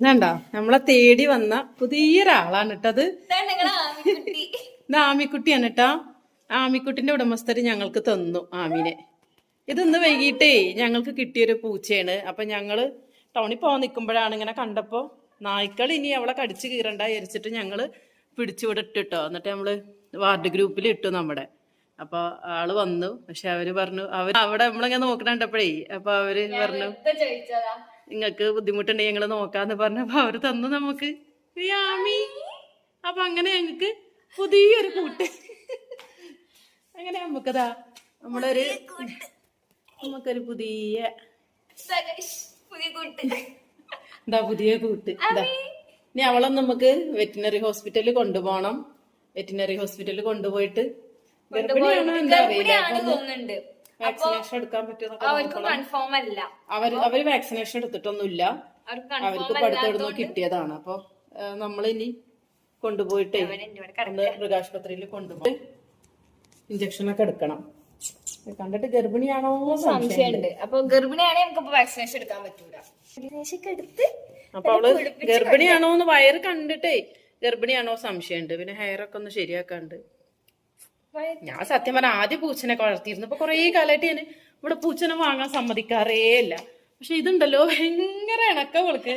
ഇതാണ്ടോ നമ്മളെ തേടി വന്ന പുതിയൊരാളാണ് കേട്ടത് ഇത് ആമിക്കുട്ടിയാണ് കേട്ടോ ആമിക്കുട്ടിന്റെ ഉടമസ്ഥര് ഞങ്ങൾക്ക് തന്നു ആമിനെ. ഇതൊന്ന് വൈകിട്ടേ ഞങ്ങൾക്ക് കിട്ടിയൊരു പൂച്ചയാണ്. അപ്പൊ ഞങ്ങൾ ടൗണിൽ പോകാൻ നിൽക്കുമ്പോഴാണ് ഇങ്ങനെ കണ്ടപ്പോ നായ്ക്കൾ ഇനി അവളെ കടിച്ചു കീറണ്ട എരിച്ചിട്ട് ഞങ്ങൾ പിടിച്ചുവിടെ ഇട്ടിട്ടോ. എന്നിട്ട് നമ്മൾ വാർഡ് ഗ്രൂപ്പിൽ ഇട്ടു നമ്മുടെ. അപ്പൊ ആൾ വന്നു. പക്ഷെ അവർ പറഞ്ഞു അവർ അവിടെ നമ്മളിങ്ങനെ നോക്കണണ്ടപ്പോഴേ അപ്പൊ അവർ പറഞ്ഞു നിങ്ങക്ക് ബുദ്ധിമുട്ടുണ്ടെങ്കിൽ ഞങ്ങൾ നോക്കാന്ന് പറഞ്ഞപ്പോ അവർ തന്നു നമുക്ക്. അപ്പൊ അങ്ങനെ ഞങ്ങക്ക് പുതിയൊരു കൂട്ട്. അങ്ങനെ നമുക്കതാ നമ്മളൊരു നമുക്കൊരു പുതിയ എന്താ പുതിയ കൂട്ട്? എന്താ ഇനി അവളെ നമുക്ക് വെറ്റിനറി ഹോസ്പിറ്റലിൽ കൊണ്ടുപോകണം. വെറ്റിനറി ഹോസ്പിറ്റലിൽ കൊണ്ടുപോയിട്ട് ഗർഭിണിയാണോ ഗർഭിണിയാണ് തോന്നുന്നുണ്ട്. വാക്സിനേഷൻ എടുക്കാൻ പറ്റുമെന്നൊക്കെ കൺഫേം അല്ല. അവർ അവർ വാക്സിനേഷൻ എടുത്തിട്ടൊന്നുമില്ല. അവർക്ക് പഠിത്തം കിട്ടിയതാണ്. അപ്പൊ നമ്മളിനി കൊണ്ടുപോയിട്ടേ മൃഗാശുപത്രിയിൽ കൊണ്ടുപോയി ഇഞ്ചക്ഷൻ ഒക്കെ എടുക്കണം. കണ്ടിട്ട് ഗർഭിണിയാണോ സംശയം സംശയമുണ്ട്. അപ്പൊ ഗർഭിണിയാണെങ്കിൽ നമുക്ക് വാക്സിനേഷൻ എടുക്കാൻ പറ്റൂല. എടുത്ത് അപ്പൊ അവൾ ഗർഭിണിയാണോ എന്ന് വയറ് കണ്ടിട്ടേ ഗർഭിണിയാണോ സംശയമുണ്ട്. പിന്നെ ഹെയർ ഒക്കെ ഒന്ന് ശരിയാക്കാണ്ട്. ഞാൻ സത്യം പറഞ്ഞ ആദ്യം പൂച്ചനെ വളർത്തിയിരുന്നു. ഇപ്പൊ കൊറേ കാലമായിട്ട് ഞാൻ ഇവിടെ പൂച്ചനെ വാങ്ങാൻ സമ്മതിക്കാറേ ഇല്ല. പക്ഷെ ഇതുണ്ടല്ലോ ഭയങ്കര ഇണക്ക അവൾക്ക്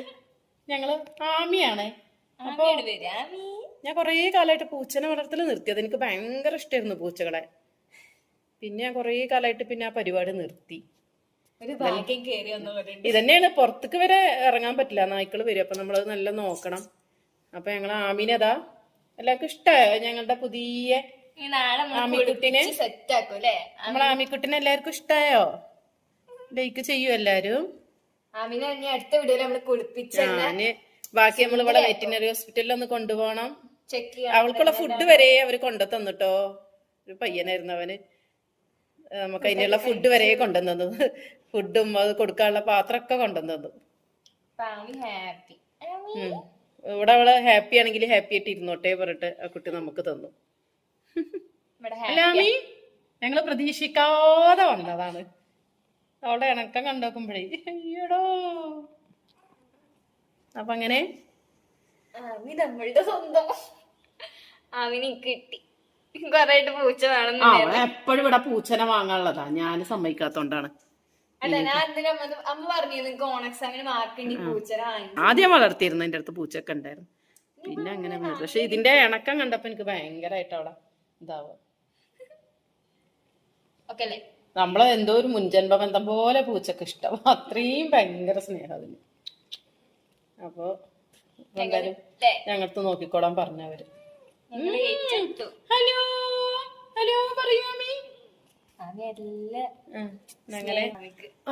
ഞങ്ങൾ ആമിയാണ്. അപ്പൊ ഞാൻ കൊറേ കാലമായിട്ട് പൂച്ചനെ വളർത്തൽ നിർത്തിയത്. എനിക്ക് ഭയങ്കര ഇഷ്ടമായിരുന്നു പൂച്ചകളെ. പിന്നെ ഞാൻ കൊറേ കാലമായിട്ട് പിന്നെ ആ പരിപാടി നിർത്തി. ഇതന്നെയാണ് പുറത്തേക്ക് വരെ ഇറങ്ങാൻ പറ്റില്ല. നായ്ക്കൾ വരും. അപ്പൊ നമ്മളത് നല്ല നോക്കണം. അപ്പൊ ഞങ്ങൾ ആമിനതാ എല്ലാവർക്കും ഇഷ്ടമായോ ഞങ്ങളുടെ പുതിയ ഈ നാളെ ആമിക്കുട്ടിനെ സെറ്റ് ആക്കും അല്ലേ? നമ്മളെ ആമിക്കുട്ടിനെ എല്ലാവർക്കും ഇഷ്ടായോ? ലൈക്ക് ചെയ്യൂ എല്ലാരും. ആമിനെ ഇനി അടുത്ത വീഡിയോയിൽ നമ്മൾ കുളിപ്പിച്ച് ഞാൻ ബാക്കി നമ്മൾ ഇവിടെ വെറ്റിനറി ഹോസ്പിറ്റലിൽ ഒന്ന് കൊണ്ടുപോകണം. അവൾക്കുള്ള ഫുഡ് വരെ അവർ കൊണ്ടു തന്നിട്ടോ ഒരു പയ്യനായിരുന്നു അവന്. നമുക്ക് അതിനുള്ള ഫുഡ് വരെ കൊണ്ടുവന്നു ഫുഡും അത് കൊടുക്കാനുള്ള പാത്രമൊക്കെ കൊണ്ടുവന്നു കൊണ്ടുവന്നത്. ഇവിടെ അവൾ ഹാപ്പി ആണെങ്കിൽ ഹാപ്പി ആയിട്ട് ഇരുന്നോട്ടെ പറഞ്ഞിട്ട് ആ കുട്ടി നമുക്ക് തന്നു. ഇവിടെ ഞങ്ങൾ പ്രതീക്ഷിക്കാതെ വന്നതാണ്. അവളുടെ ഇണക്കം കണ്ടോക്കുമ്പോഴേ അയ്യടോ. അപ്പൊ അങ്ങനെ നമ്മളുടെ സ്വന്തം. കിട്ടി. പൂച്ച വേണം എപ്പോഴും ഇവിടെ പൂച്ചനെ വാങ്ങാനുള്ളതാ. ഞാൻ സമ്മതിക്കാത്തോണ്ടാണ്. ആദ്യം വളർത്തിയിരുന്നു എന്റെ അടുത്ത് പൂച്ചയൊക്കെ ഉണ്ടായിരുന്നു. പിന്നെ അങ്ങനെ പക്ഷെ ഇതിന്റെ ഇണക്കം കണ്ടപ്പോ എനിക്ക് ഭയങ്കരമായിട്ട് അവിടെ ഇതാവുക. ഓക്കെ അല്ലേ? നമ്മളെ എന്തോ ഒരു മുൻജന്മ ബന്ധം പോലെ പൂച്ചക്ക് ഇഷ്ടം. അത്രയും ഭയങ്കര സ്നേഹം അതിന്. അപ്പൊ എന്തായാലും ഞങ്ങൾക്ക് നോക്കിക്കോളാൻ പറഞ്ഞവര്. ഹലോ? ഹലോ പറയൂ ഞങ്ങളെ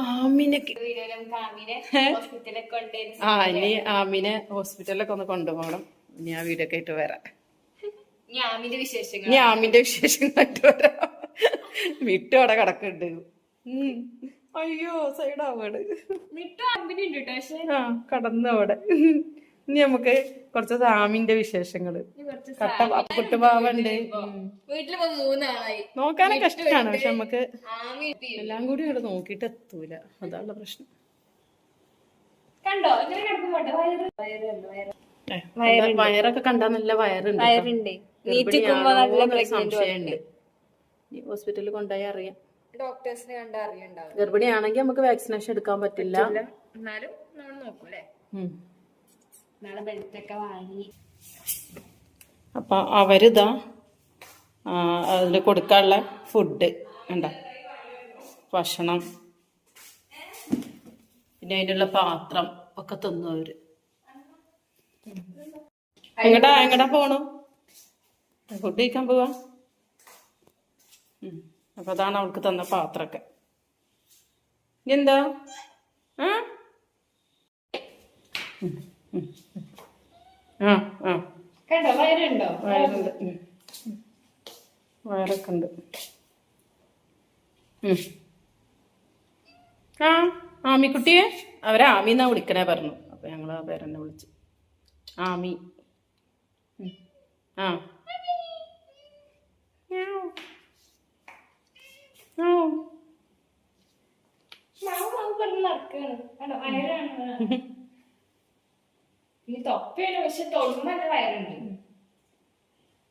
ആമിനെ ആ ഇനി ആമിനെ ഹോസ്പിറ്റലിലൊക്കെ ഒന്ന് കൊണ്ടുപോകണം. ഇനി ആ വീടൊക്കെ ആയിട്ട് വരാം. ഇനി ആമിന്റെ വിശേഷങ്ങൾ ഞാമിന്റെ വിശേഷങ്ങൾ വിശേഷങ്ങളായിട്ട് വരാം വിട്ടു അവിടെ കിടക്കുന്നുണ്ട് അയ്യോ സൈഡ് മിട്ടു അമ്പിനി ഉണ്ട് പക്ഷെ ആ കടന്നു അവിടെ. ഇനി നമുക്ക് കുറച്ച് സാമിന്റെ വിശേഷങ്ങൾ. കട്ട കുട്ടുപാവുണ്ട് വീട്ടിലിപ്പോ മൂന്നാളായി. നോക്കാനൊക്കെ ഇഷ്ടമാണ് പക്ഷെ നമുക്ക് എല്ലാം കൂടി ഇവിടെ നോക്കിട്ട് എത്തൂല. അതാണ് പ്രശ്നം. കണ്ടോ? വയറൊക്കെ കണ്ടാ നല്ല വയറുണ്ട് വയറുണ്ട്. സംശയമുണ്ട് ഈ ഹോസ്പിറ്റലിൽ കൊണ്ടുപോയി അറിയാം. ഡോക്ടേഴ്സിനെ കണ്ട അറിയണ്ടാവും. ഗർഭിണിയാണെങ്കിൽ നമുക്ക് വാക്സിനേഷൻ എടുക്കാൻ പറ്റില്ല. എന്നാലും നമ്മൾ നോക്കും നാളെ ബെൽറ്റ് ഒക്കെ വാങ്ങി. അപ്പൊ അവരിതാ അതിൽ കൊടുക്കാനുള്ള ഫുഡ് ഉണ്ട ഭക്ഷണം. പിന്നെ അതിനുള്ള പാത്രം ഒക്കെ തന്നു അവർ എങ്ങടാ എങ്ങടാ പോണു? ഫുഡ് കഴിക്കാൻ പോവാ. അപ്പൊ അതാണ് അവൾക്ക് തന്ന പാത്രമൊക്കെ. എന്താ ആ? വയറുണ്ടോ. വയറൊക്കെ ഉണ്ട്. ആ ആമിക്കുട്ടിയെ? അവരെ ആമി എന്നാ വിളിക്കണേ പറഞ്ഞു. അപ്പൊ ഞങ്ങൾ ആ പേരെന്നെ വിളിച്ചു. ആമി. ആ. Meow. ഈ തൊപ്പയാണ് പക്ഷെ എന്റെ വയറുണ്ട്